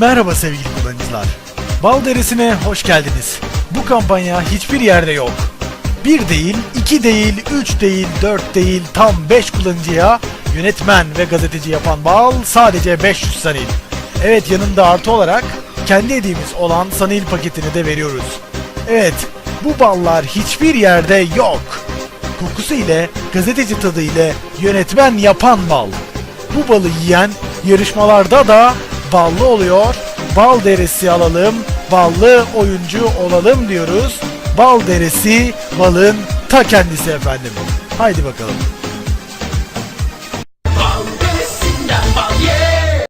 Merhaba sevgili kullanıcılar. Bal derisine hoş geldiniz. Bu kampanya hiçbir yerde yok. Bir değil, iki değil, üç değil, dört değil, tam 5 kullanıcıya yönetmen ve gazeteci yapan bal sadece 500 sanil. Evet yanında artı olarak kendi hediyemiz olan sanil paketini de veriyoruz. Evet, bu ballar hiçbir yerde yok. Kokusu ile, gazeteci tadı ile yönetmen yapan bal. Bu balı yiyen yarışmalarda da ballı oluyor. Bal deresi alalım, ballı oyuncu olalım diyoruz. Bal deresi balın ta kendisi efendim. Haydi bakalım.